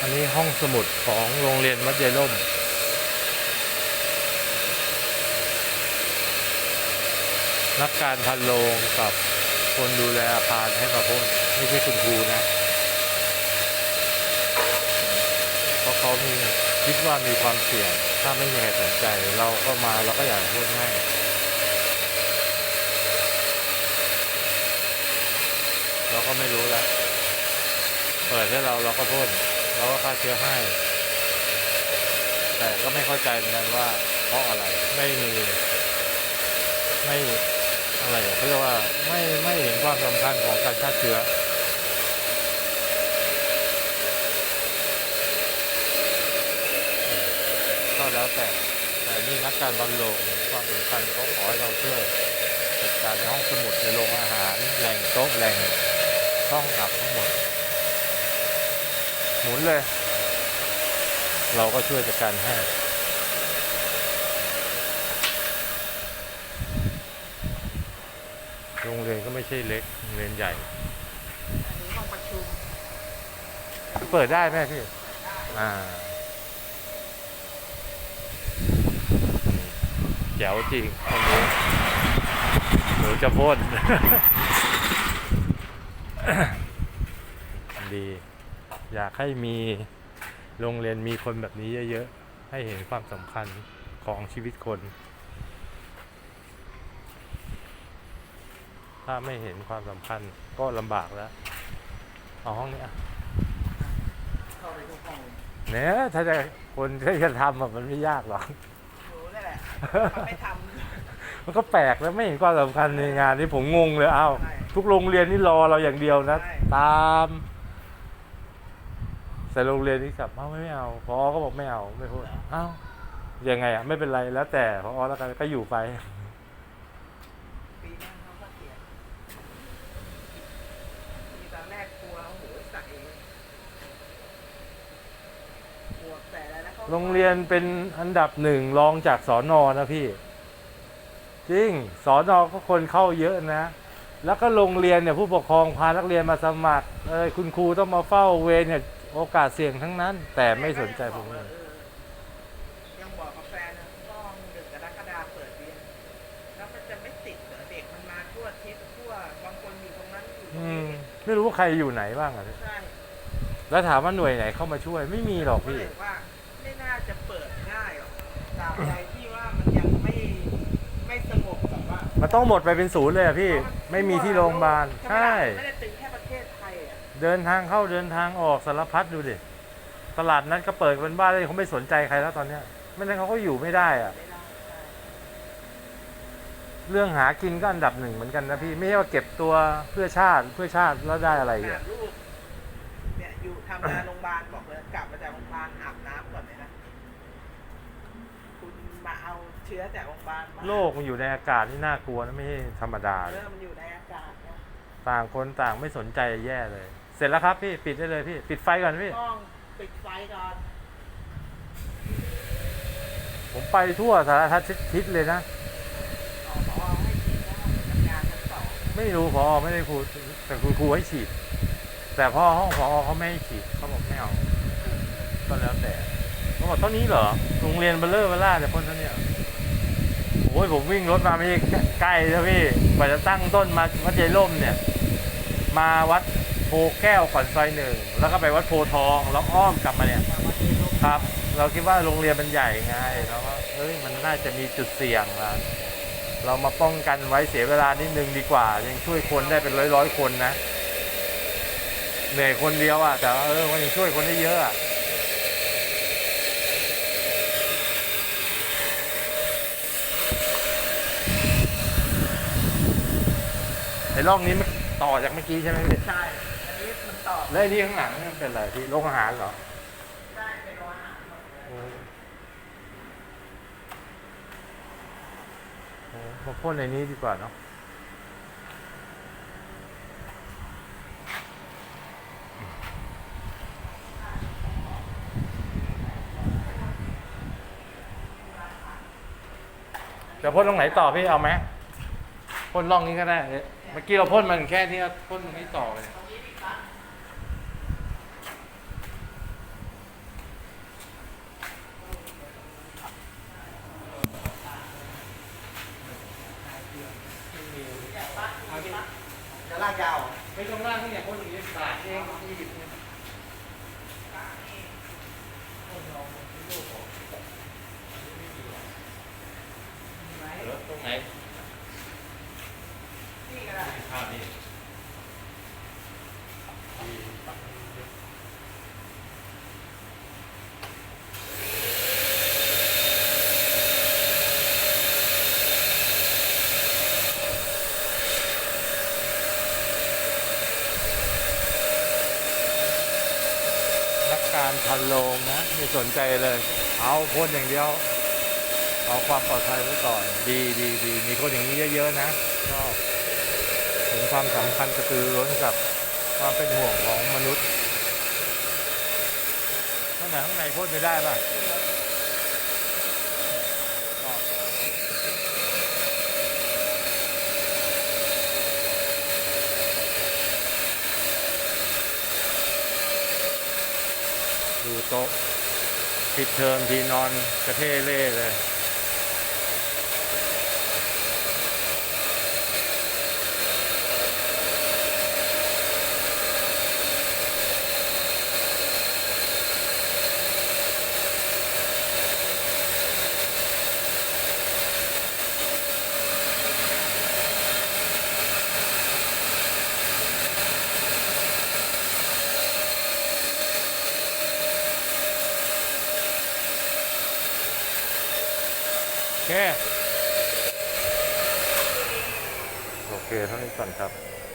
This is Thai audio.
อันนี้ห้องสมุดของโรงเรียนวัดเยล่ม นักการพันโรงกับคนดูแลอาคารให้กับพวกไม่ใช่คุณครูนะ เพราะเขามีคิดว่ามีความเสี่ยง ถ้าไม่มีใครสนใจ เราก็มาเราก็อยากพูดให้เราก็ไม่รู้แล้วเปิดให้เราเราก็พ่น เราก็ฆ่าเชื้อให้ แต่ก็ไม่เข้าใจเหมือนกันว่า เพราะอะไรไม่มีไม่อะไรเขาเรียกว่าไม่ไม่เห็นความสำคัญของการฆ่าเชื้อก็แล้วแต่แต่นี่นักการบอลโลงความสำคัญเขาขอให้เราช่วยจัดการในห้องสมุดในโรงอาหารแหล่งโต๊ะแหล่งห้องอับทั้งหมด หมุนเลย เราก็ช่วยจัดการให้โรงเรียนก็ไม่ใช่เล็กโรงเรียนใหญ่อันนี้ห้องประชุม เปิดได้ไหมพี่ อ่าแจ๋วจริงตรงนี้หนูจะพ่นดี อยากให้มีโรงเรียนมีคนแบบนี้เยอะๆ ให้เห็นความสำคัญของชีวิตคน ถ้าไม่เห็นความสำคัญก็ลำบากแล้ว เอาห้องนี้อะเข้าไปทุกห้องเนี่ยถ้าจะคนที่จะทำอะมันไม่ยากหรอก รู้นั่นแหละเขาไม่ทมันก็แปลกแล้วไม่เห็นความสำคัญในงานนี้ผมงงเลย เอ้าใช่ทุกโรงเรียนนี่รอเราอย่างเดียวนะใช่ตาม แต่โรงเรียนนี้กลับเอ้าไม่เอาพอก็บอกไม่เอาไม่พูดเอ้ายังไงอะไม่เป็นไรแล้วแต่พอแล้วกันก็อยู่ไปำปีนั้นเขาก็เสียมีตอนแรกกลัวโอ้โหใส่หมวกแต่อะไรแล้วเขาโรงเรียนเป็นอันดับหนึ่งรองจากสอนอนะพี่ จริงสอนอก็คนเข้าเยอะนะ แล้วก็โรงเรียนเนี่ยผู้ปกครองพานักเรียนมาสมัครเอยคุณครูต้องมาเฝ้าเวรเนี่ย โอกาสเสี่ยงทั้งนั้น แต่ไม่สนใจผมเลเลยยยังบอกกับแฟนนะต้องหนึ่งกรกฎาคมเปิดเรียนแล้วมันจะไม่ติดเหรอเด็กมันมาทั่วทิศทั่วบางคนอยู่ตรงนั้นอยู่ตรงอืนี้มไม่รู้ว่าใครอยู่ไหนบ้างอะใช่แล้วถามว่าหน่วยไหนเข้ามาช่วย ไม่มีหรอกก็พี่ เลยว่าไม่น่าจะเปิดง่ายหรอกตราบใดที่ว่ามันยังไม่ไม่สงบแบบว่ามันต้องหมดไปเป็นศูนย์เลยอะพี่ ไม่มีที่โรงพยาบาลใช่ ไม่ได้ เดินทางเข้าเดินทางออกสารพัดดูดิ ตลาดนั้นก็เปิดเป็นบ้านเลยเขาไม่สนใจใครแล้วตอนเนี้ย ไม่งั้นเขาก็อยู่ไม่ได้อะไม่ได้ใช่เรื่องหากินก็อันดับหนึ่งเหมือนกันนะพี่ ไม่ใช่ว่าเก็บตัวเพื่อชาติเพื่อชาติแล้วได้อะไรขนาอะดลูกเนี่ยอยู่ทำงานโรงพยาบาลบอกเลยกลับมาจากโรงพยาบาลอาบน้ำก่อนเลยนะคุณมาเอาเชื้อจากโรงพยาบาลมาโลกมันอยู่ในอากาศที่น่ากลัวนะไม่ใช่ธรรมดาเลเชื้ยอมันอยู่ในอากาศนะต่างคนต่างไม่สนใจแย่เลย เสร็จแล้วครับพี่ปิดได้เลยพี่ ปิดไฟก่อนพี่ ต้องปิดไฟก่อนผมไปทั่วสารทิศเลยนะ ขอขอให้ฉีดแล้วจัดการชั้นสองไม่รู้พอไม่ได้พูดแต่คุณครูให้ฉีด แต่พ่อห้องพอเขาไม่ให้ฉีดเขาบอกไม่เอาก็แล้วแต่เขาบอกเท่านี้เหรอโรงเรียนเบลเลอร์เบลล่าเนี่ยคนเท่านี้เหรอโอ้ยผมวิ่งรถมาไม่ใช่ใกล้นะพี่กว่าจะตั้งต้นมาวัดใจร่มเนี่ย มาวัด โพแก้วก่อนซอยหนึ่งแล้วก็ไปวัดโพทองแล้วอ้อมกลับมาเนี่ยครับ เราคิดว่าโรงเรียนมันใหญ่ไงแล้วก็เอ้ยมันน่าจะมีจุดเสี่ยงละเรามาป้องกันไว้เสียเวลานิดนึงดีกว่า ยังช่วยคนได้เป็นร้อยร้อยคนนะเหนื่อยคนเดียวอะแต่ว่าเออมันยังช่วยคนได้เยอะอะไอ้ร่องนี้ต่อจากเมื่อกี้ใช่ไหมพี่ใช่ ต่อแล้วไอ้นี่ข้างหลังนี่มันเป็นอะไรพี่โรงอาหารเหรอได้เป็นโรงอาหารหมดเลยโอ้โหมาพ่นในนี้ดีกว่าเนาะจะพ่นตรงไหนต่อพี่เอาไหมพ่นร่องนี้ก็ได้ เมื่อกี้เราพ่นมันแค่นี้ก็พ่นตรงนี้ต่อไปเลย ไม่ต้องล่างเนี่ยคนอื่นตาเองที่เนี่ยตรงไหนนี่ก็ได้ภาพนี้ การพันโลงนะไม่สนใจเลย เอาพ่นอย่างเดียวเอาความปลอดภัยไว้ก่อน ดีดีดีมีคนอย่างนี้เยอะๆนะชอบถึงความสำคัญกระตือร้นกับความเป็นห่วงของมนุษย์ข้างในข้างในพ่นไม่ได้ป่ะ โต๊ะผิดเทอมทีนอนกระเทเล่เลย เค โอเคเท่านี้ก่อนครับ